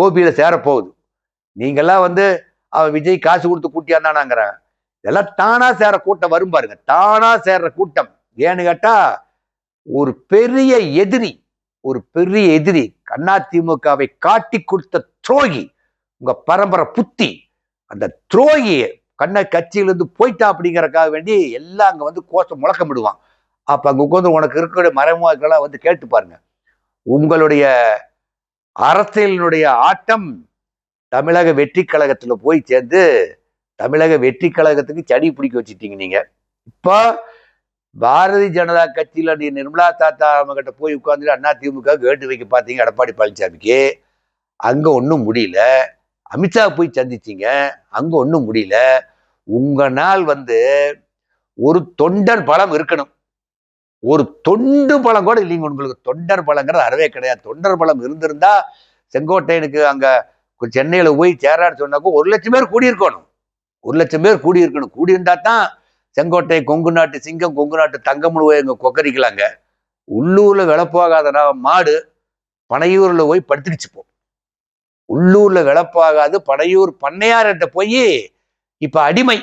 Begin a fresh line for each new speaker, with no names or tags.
கோபியில சேரப்போகுது. நீங்கள்லாம் வந்து அவன் விஜய் காசு கொடுத்து கூட்டியாந்தானாங்கிறேன் இதெல்லாம் தானா சேர கூட்டம் வரும் பாருங்க. தானா சேர்ற கூட்டம். ஏன்னு கேட்டா ஒரு பெரிய எதிரி ஒரு பெரிய எதிரி அதிமுகவை காட்டி கொடுத்த துரோகி உங்க பரம்பரை புத்தி அந்த துரோகி கண்ண கட்சியிலேருந்து போயிட்டா அப்படிங்கிறக்காக வேண்டி எல்லாம் அங்கே வந்து கோஷம் முழக்கமிடுவான் அப்போ அங்கே உட்காந்து உனக்கு இருக்கிற மறைமுகங்களாம் வந்து கேட்டு பாருங்க. உங்களுடைய அரசியலினுடைய ஆட்டம் தமிழக வெற்றி கழகத்தில் போய் சேர்ந்து தமிழக வெற்றி கழகத்துக்கு சடி பிடிக்க வச்சுட்டீங்க நீங்க. இப்போ பாரதிய ஜனதா கட்சியில் நீ நிர்மலா தாத்தா அவங்ககிட்ட போய் உட்காந்துட்டு அண்ணா திமுக கேட்டு வைக்க பார்த்தீங்க எடப்பாடி பழனிசாமிக்கு. அங்கே ஒன்றும் முடியல. அமித்ஷா போய் சந்திச்சீங்க அங்கே ஒன்றும் முடியல. உங்கள் நாள் வந்து ஒரு தொண்டன் பலம் இருக்கணும். ஒரு தொண்டு பழம் கூட இல்லைங்க உங்களுக்கு. தொண்டர் பழங்கிறது அறவே கிடையாது. தொண்டர் பழம் இருந்திருந்தா செங்கோட்டையனுக்கு அங்கே சென்னையில் போய் சேரான்னு சொன்னாக்கோ ஒரு லட்சம் பேர் கூடியிருக்கணும். ஒரு லட்சம் பேர் கூடியிருக்கணும். கூடியிருந்தா தான் செங்கோட்டை கொங்கு நாட்டு சிங்கம் கொங்கு நாட்டு தங்கம்னு போய் இங்கே கொக்கரிக்கலாங்க. உள்ளூரில் விளப்பாகாத நான் மாடு பனையூரில் போய் படுத்துக்கிச்சு உள்ளூரில் விளப்பாகாது பனையூர் பண்ணையார்கிட்ட போய் இப்போ அடிமை.